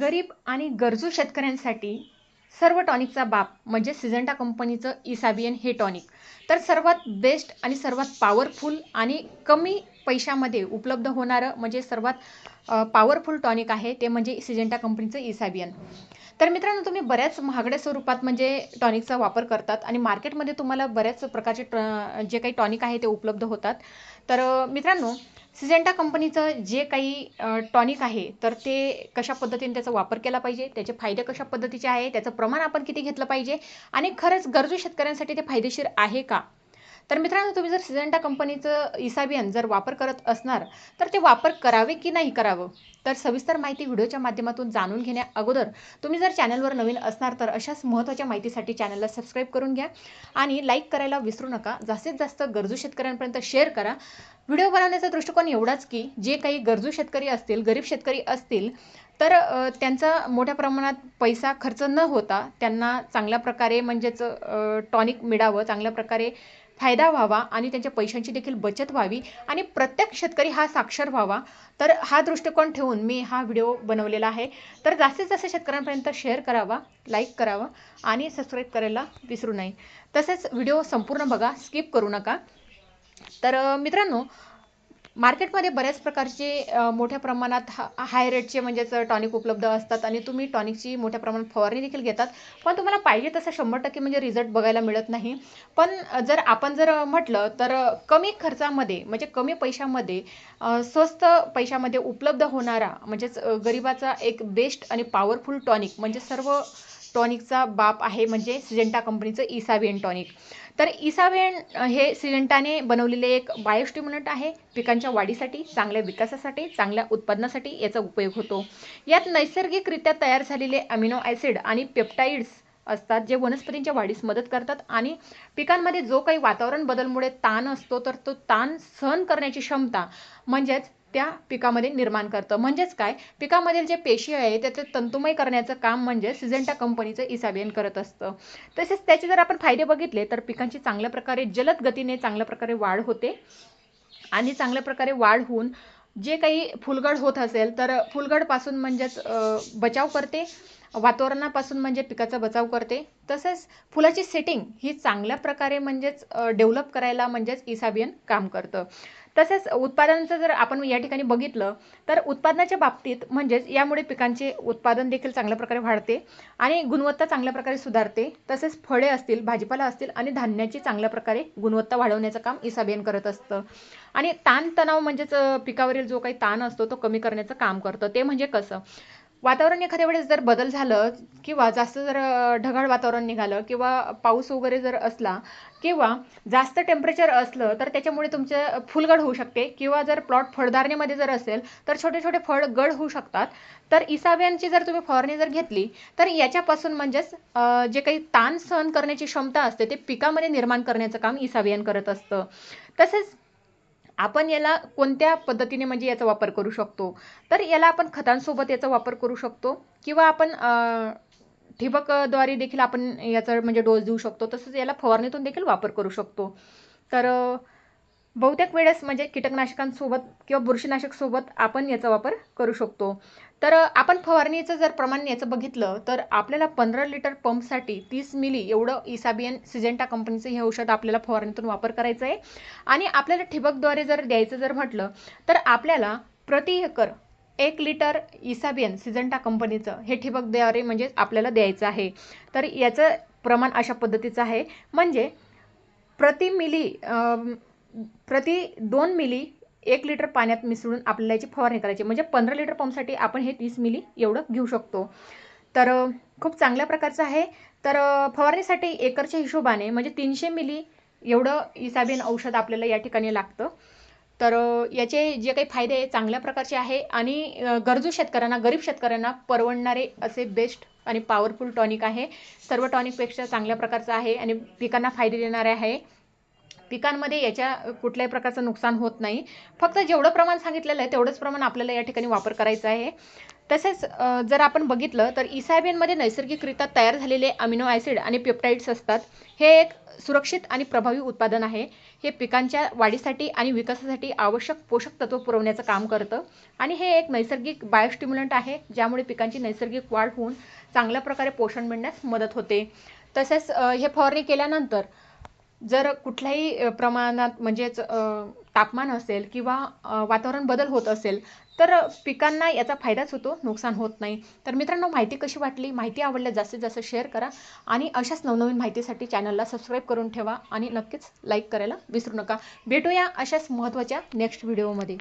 गरीब आणि गरजू शेतकऱ्यांसाठी सर्व टॉनिकचा बाप म्हणजे सिजंटा कंपनीचं इसाबियन हे टॉनिक. तर सर्वात बेस्ट आणि सर्वात पॉवरफुल आणि कमी पैशामध्ये उपलब्ध होणारं म्हणजे सर्वात पॉवरफुल टॉनिक आहे ते म्हणजे सिजेंटा कंपनीचं इसाबियन तर मित्रांनो तुम्ही बऱ्याच महागड्या स्वरूपात म्हणजे टॉनिकचा वापर करतात आणि मार्केटमध्ये तुम्हाला बऱ्याच प्रकारचे ट जे काही टॉनिक आहे ते उपलब्ध होतात. तर मित्रांनो सिजेंटा कंपनीचं जे काही टॉनिक आहे तर ते कशा पद्धतीने त्याचा वापर केला पाहिजे त्याचे फायदे कशा पद्धतीचे आहे त्याचं प्रमाण आपण किती घेतलं पाहिजे आणि खरंच गरजू शेतकऱ्यांसाठी ते फायदेशीर आहे का? तर मित्रांनो तुम्ही जर सिजेंटा कंपनीचं इसाबियन जर वापर करत असणार तर ते वापर करावे की नाही करावं? तर सविस्तर माहिती व्हिडिओच्या माध्यमातून जाणून घेण्या अगोदर तुम्ही जर चॅनलवर नवीन असणार तर अशाच महत्त्वाच्या माहितीसाठी चॅनलला सबस्क्राईब करून घ्या आणि लाईक करायला विसरू नका. जास्तीत जास्त गरजू शेतकऱ्यांपर्यंत शेअर करा. व्हिडिओ बनवण्याचा दृष्टिकोन एवढाच की जे काही गरजू शेतकरी असतील गरीब शेतकरी असतील तर त्यांचा मोठ्या प्रमाणात पैसा खर्च न होता त्यांना चांगल्या प्रकारे म्हणजेच टॉनिक मिळावं चांगल्या प्रकारे फायदा व्हावा आणि त्यांच्या पैशांची देखील बचत व्हावी आणि प्रत्येक शेतकरी हा साक्षर व्हावा. तर हा दृष्टिकोन ठेवून मी हा व्हिडिओ बनवलेला आहे. तर जास्तीत जास्त शेतकऱ्यांपर्यंत शेअर करावा लाईक करावा आणि सबस्क्राईब करायला विसरू नये. तसेच व्हिडिओ संपूर्ण बघा स्किप करू नका. तर मित्रांनो मार्केटमध्ये बऱ्याच प्रकारचे मोठ्या प्रमाणात हा हाय रेटचे म्हणजेच टॉनिक उपलब्ध असतात आणि तुम्ही टॉनिकची मोठ्या प्रमाणात फवारणी देखील घेतात. पण तुम्हाला पाहिजे तसं शंभर टक्के म्हणजे रिझल्ट बघायला मिळत नाही. पण जर आपण जर म्हटलं तर कमी खर्चामध्ये म्हणजे कमी पैशामध्ये स्वस्त पैशामध्ये उपलब्ध होणारा म्हणजेच गरिबाचा एक बेस्ट आणि पॉवरफुल टॉनिक म्हणजे सर्व टॉनिकचा बाप आहे म्हणजे सिजेंटा कंपनीचं इसाबियन टॉनिक तर इसावेण हे सिलेंटाने बनवलेले एक बायोस्टिम्युलंट आहे. पिकांच्या वाढीसाठी चांगल्या विकासासाठी चांगल्या उत्पादनासाठी याचा उपयोग होतो. यात नैसर्गिकरित्या तयार झालेले अमिनो ॲसिड आणि पेप्टाइड्स असतात जे वनस्पतींच्या वाढीस मदत करतात आणि पिकांमध्ये जो काही वातावरण बदलमुळे ताण असतो तर तो ताण सहन करण्याची क्षमता म्हणजेच त्या पिकामध्ये निर्माण करतं. म्हणजेच काय? पिकामधील जे पेशी आहे त्याचे तंतुमय करण्याचं काम म्हणजे सिजेंटा कंपनीचं इसाबियन करत असतं. तसेच त्याचे जर आपण फायदे बघितले तर पिकांची चांगल्या प्रकारे जलद गतीने चांगल्या प्रकारे वाढ होते. आणि चांगल्या प्रकारे वाढ होऊन जे काही फुलगड होत असेल तर फुलगडपासून म्हणजेच बचाव करते. वातावरणापासून म्हणजे पिकाचा बचाव करते. तसेच फुलाची सेटिंग ही चांगल्या प्रकारे म्हणजेच डेव्हलप करायला म्हणजेच इसाबियन काम करतं. तसेच उत्पादनाचं जर आपण या ठिकाणी बघितलं तर उत्पादनाच्या बाबतीत म्हणजेच यामुळे पिकांचे उत्पादन देखील चांगल्या प्रकारे वाढते आणि गुणवत्ता चांगल्या प्रकारे सुधारते. तसेच फळे असतील भाजीपाला असतील आणि धान्याची चांगल्या प्रकारे गुणवत्ता वाढवण्याचं काम इसाबियन करत असतं. आणि ताणतणाव म्हणजेच पिकावरील जो काही ताण असतो तो कमी करण्याचं काम करतं. ते म्हणजे कसं? वातावरण एखाद्या वेळेस जर बदल झालं किंवा जास्त जर ढगाळ वातावरण निघालं किंवा पाऊस वगैरे जर असला किंवा जास्त टेम्परेचर असलं तर त्याच्यामुळे तुमचं फुलगड होऊ शकते. किंवा जर प्लॉट फळधारणेमध्ये जर असेल तर छोटे छोटे फळ गड होऊ शकतात. तर इसाव्यांची जर तुम्ही फवारणी जर घेतली तर याच्यापासून म्हणजेच जे काही ताण सहन करण्याची क्षमता असते ते पिकामध्ये निर्माण करण्याचं काम इसावियन करत असतं. तसेच आपण याला कोणत्या पद्धतीने म्हणजे याचा वापर करू शकतो? तर याला आपण खतांसोबत याचा वापर करू शकतो किंवा आपण ठिबकद्वारे देखील आपण याचा म्हणजे डोस देऊ शकतो. तसंच याला फवारणीतून देखील वापर करू शकतो. तर बहुतेक वेळेस म्हणजे कीटकनाशकांसोबत किंवा बुरशीनाशकसोबत आपण याचा वापर करू शकतो. तर आपण फवारणीचं जर प्रमाण याचं बघितलं तर आपल्याला पंधरा लिटर पंपसाठी तीस मिली एवढं इसाबियन सिजेंटा कंपनीचं हे औषध आपल्याला फवारणीतून वापर करायचं आहे. आणि आपल्याला ठिबकद्वारे जर द्यायचं जर म्हटलं तर आपल्याला प्रति एकर एक लिटर इसाबियन सिजंटा कंपनीचं हे ठिबकद्वारे म्हणजे आपल्याला द्यायचं आहे. तर याचं प्रमाण अशा पद्धतीचं आहे. म्हणजे प्रति मिली प्रति दोन मिली एक लिटर पाण्यात मिसळून आपल्याला याची फवारणी करायची. म्हणजे पंधरा लिटर पंपसाठी आपण हे तीस मिली एवढं घेऊ शकतो. तर खूप चांगल्या प्रकारचं आहे. तर फवारणीसाठी एकरच्या हिशोबाने म्हणजे तीनशे मिली एवढं इसाबीन औषध आपल्याला या ठिकाणी लागतं. तर याचे जे काही फायदे चांगल्या प्रकारचे आहे आणि गरजू शेतकऱ्यांना गरीब शेतकऱ्यांना परवडणारे असे बेस्ट आणि पॉवरफुल टॉनिक आहे. सर्व टॉनिकपेक्षा चांगल्या प्रकारचं आहे आणि पिकांना फायदे देणारे आहे. पिकांमध्ये याच्या कुठल्याही प्रकारचं नुकसान होत नाही. फक्त जेवढं प्रमाण सांगितलेलं आहे तेवढंच प्रमाण आपल्याला या ठिकाणी वापर करायचा आहे. तसेच जर आपण बघितलं तर इसायबेनमध्ये नैसर्गिकरित्या तयार झालेले अमिनो ॲसिड आणि पेप्टाइड्स असतात. हे एक सुरक्षित आणि प्रभावी उत्पादन आहे. हे पिकांच्या वाढीसाठी आणि विकासासाठी आवश्यक पोषक तत्व पुरवण्याचं काम करतं. आणि हे एक नैसर्गिक बायोस्टिम्युलंट आहे ज्यामुळे पिकांची नैसर्गिक वाढ होऊन चांगल्या प्रकारे पोषण मिळण्यास मदत होते. तसेच हे फवारणी केल्यानंतर जर कुठल्याही प्रमाणात म्हणजेच तापमान असेल किंवा वातावरण बदल होत असेल तर पिकांना याचा फायदाच होतो नुकसान होत नाही. तर मित्रांनो माहिती कशी वाटली? माहिती आवडल्यास जास्तीत जास्त शेअर करा आणि अशाच नवनवीन माहितीसाठी चॅनलला सबस्क्राईब करून ठेवा आणि नक्कीच लाईक करायला विसरू नका. भेटूया अशाच महत्त्वाच्या नेक्स्ट व्हिडिओमध्ये.